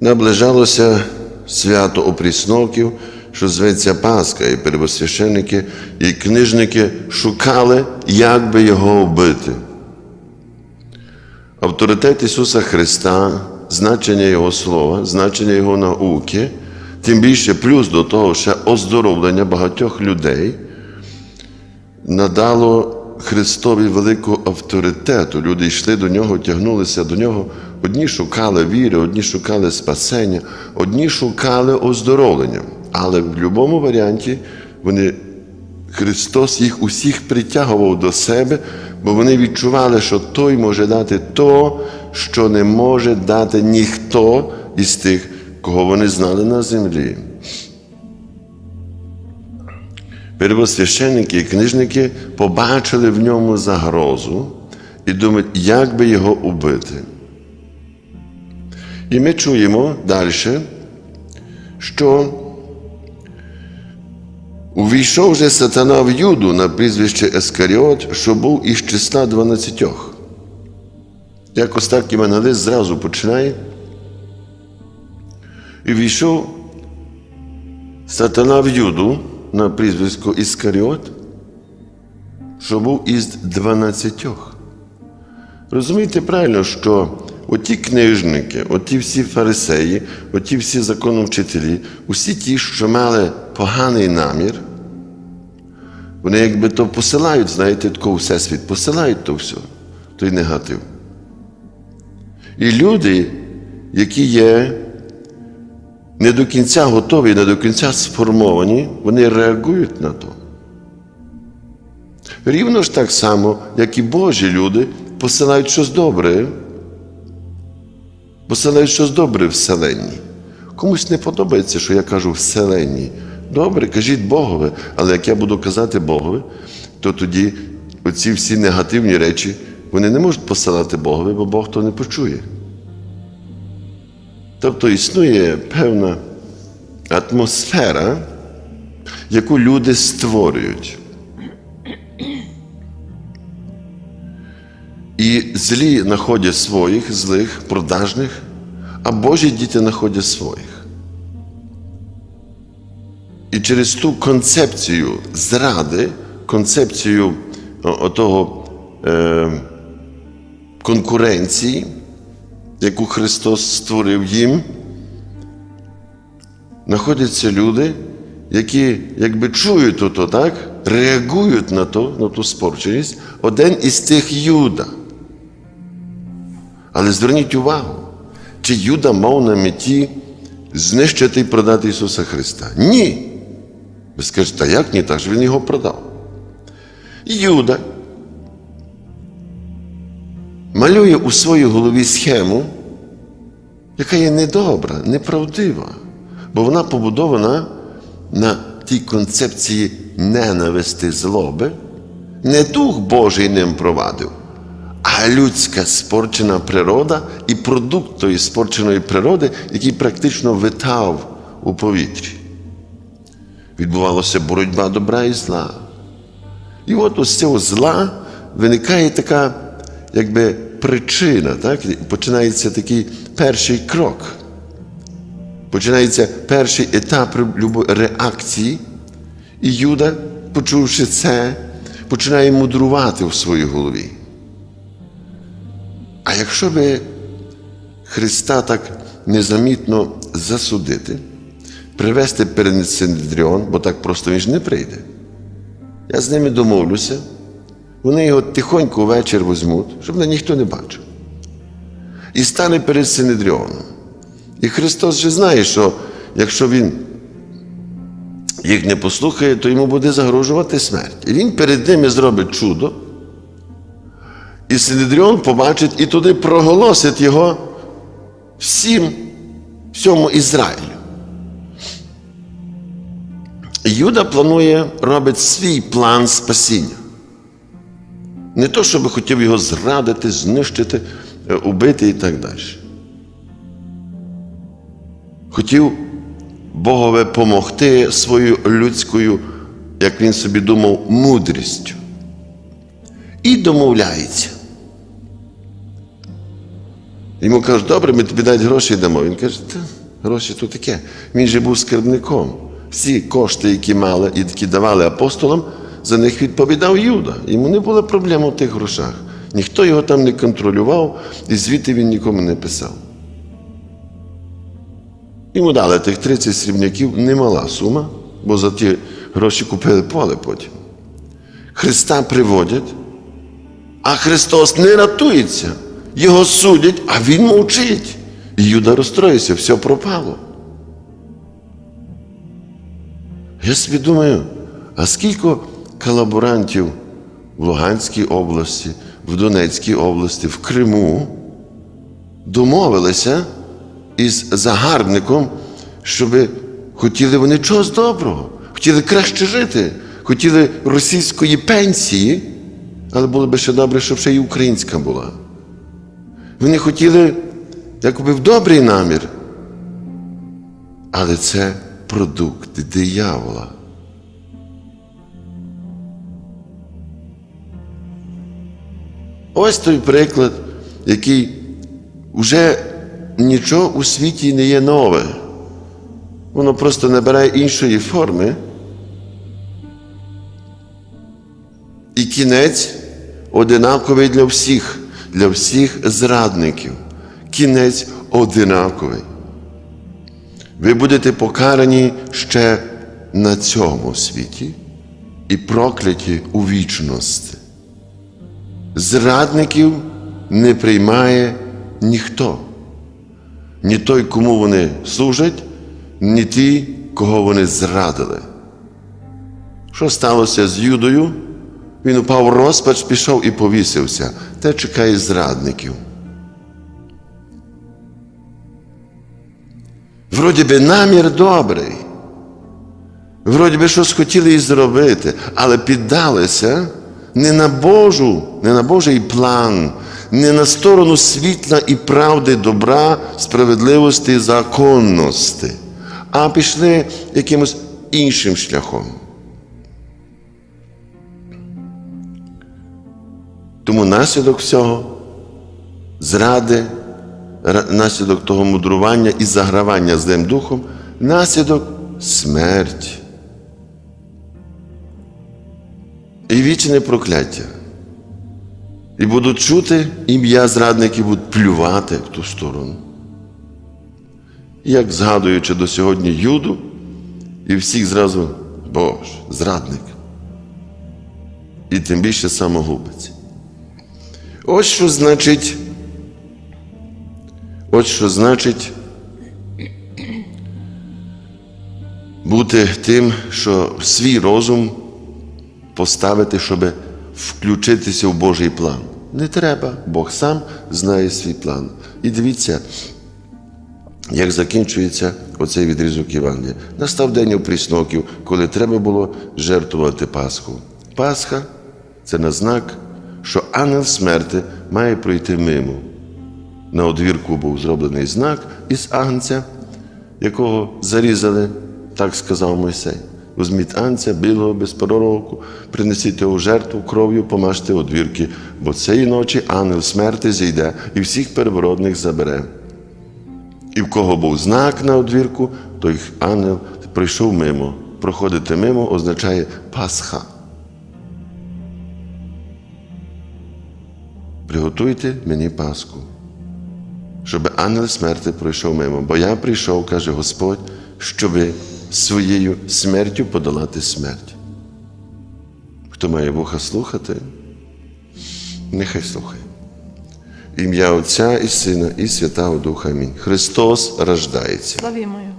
Наближалося свято опрісновків, що зветься Пасха, і первосвященники і книжники шукали, як би його вбити. Авторитет Ісуса Христа, значення Його слова, значення Його науки, тим більше плюс до того ще оздоровлення багатьох людей надало Христові великого авторитету. Люди йшли до нього, тягнулися до нього. Одні шукали віри, одні шукали спасення, одні шукали оздоровлення. Але в будь-якому варіанті вони, Христос їх усіх притягував до себе, бо вони відчували, що Той може дати то, що не може дати ніхто із тих, кого вони знали на землі. Первосвященники і книжники побачили в ньому загрозу і думають, як би його убити. І ми чуємо далі, що увійшов же сатана в Юду на прізвище Ескаріот, що був із числа дванадцятьох. Якось так Євангелист зразу починає. І війшов сатана в Юду на прізвисько Іскаріот, що був із дванадцятьох. Розумієте правильно, що оті книжники, оті всі фарисеї, оті всі законовчителі, усі ті, що мали поганий намір, вони якби то посилають, знаєте, тако всесвіт, посилають то все, той негатив. І люди, які є не до кінця готові, не до кінця сформовані, вони реагують на то. Рівно ж так само, як і Божі люди посилають щось добре, посилають щось добре вселенні. Комусь не подобається, що я кажу вселенні. Добре, кажіть Богове, але як я буду казати Богове, то тоді оці всі негативні речі вони не можуть посилати Богові, бо Бог то не почує. Тобто існує певна атмосфера, яку люди створюють. І злі знаходять своїх, злих, продажних, а Божі діти знаходять своїх. І через ту концепцію зради, концепцію отого е, конкуренції, яку Христос створив їм, знаходяться люди, які якби чують ото, так, реагують на то, на ту спорченість, один із тих Юда. Але зверніть увагу, чи Юда мав на меті знищити і продати Ісуса Христа? Ні. Ви скажете, а як ні, так ж Він його продав. Юда малює у своїй голові схему, яка є недобра, неправдива, бо вона побудована на тій концепції ненависти злоби, не Дух Божий ним провадив, а людська спорчена природа і продукт тої спорченої природи, який практично витав у повітрі. Відбувалася боротьба добра і зла. І от ось цього зла виникає така, якби причина, так? починається такий перший крок. Починається перший етап реакції, і Юда, почувши це, починає мудрувати в своїй голові. А якщо би Христа так незамітно засудити, привести перед Синдріон, бо так просто він ж не прийде. Я з ними домовлюся, вони його тихонько вечір візьмуть, щоб мене ніхто не бачив. І стане перед Синедріоном. І Христос же знає, що якщо Він їх не послухає, то йому буде загрожувати смерть. І він перед ними зробить чудо. І Синедріон побачить і туди проголосить його всім, всьому Ізраїлю. Юда планує, робить свій план спасіння. Не то, щоб хотів його зрадити, знищити, убити і так далі. Хотів Богове помогти своєю людською, як він собі думав, мудрістю. І домовляється. Йому кажуть, добре, ми тобі навіть гроші дамо. Він каже, та гроші то таке. Він же був скарбником. Всі кошти, які мали і які давали апостолам, за них відповідав Юда. Йому не було проблем у тих грошах. Ніхто його там не контролював, і звідти він нікому не писав. Йому дали тих 30 срібняків немала сума, бо за ті гроші купили поле потім. Христа приводять, а Христос не рятується. Його судять, а Він мовчить. І Юда розстроївся, все пропало. Я собі думаю, а скільки колаборантів в Луганській області, в Донецькій області, в Криму домовилися із загарбником, щоб хотіли вони чогось доброго, хотіли краще жити, хотіли російської пенсії, але було би ще добре, щоб ще й українська була. Вони хотіли якби в добрий намір, але це продукт диявола. Ось той приклад, який вже нічого у світі не є нове. Воно просто набирає іншої форми. І кінець одинаковий для всіх, для всіх зрадників. Кінець одинаковий. Ви будете покарані ще на цьому світі і прокляті у вічності. Зрадників не приймає ніхто. Ні той, кому вони служать, ні ті, кого вони зрадили. Що сталося з Юдою? Він упав розпач, пішов і повісився. Те чекає зрадників. Вроді би намір добрий. Вроді би щось хотіли і зробити, але піддалися не на Божу, не на Божий план, не на сторону світла і правди, добра, справедливості законності, а пішли якимось іншим шляхом. Тому наслідок всього зради, наслідок того мудрування і загравання злим духом, наслідок смерть. І вічне прокляття. І будуть чути ім'я зрадників, будуть плювати в ту сторону. Як згадуючи до сьогодні Юду, і всіх зразу Боже, зрадник. І тим більше самогубець. Ось що значить. Ось що значить бути тим, що свій розум поставити, щоб включитися в Божий план. Не треба, Бог сам знає свій план. І дивіться, як закінчується оцей відрізок Євангелія. Настав день опрісноків, коли треба було жертвувати Пасху. Пасха це на знак, що ангел смерти має пройти мимо. На одвірку був зроблений знак із агнця, якого зарізали, так сказав Мойсей. Візьміть анця, білого без пророку, принесіть його жертву кров'ю, помажте одвірки, бо цієї ночі ангел смерти зійде і всіх первородних забере. І в кого був знак на одвірку, той ангел прийшов мимо. Проходити мимо означає Пасха. Приготуйте мені Пасху, щоб ангел смерти пройшов мимо. Бо я прийшов, каже Господь, щоби своєю смертю подолати смерть. Хто має вуха слухати, нехай слухає. Ім'я Отця і Сина, і Святого Духа. Амінь. Христос рождається. Славімо.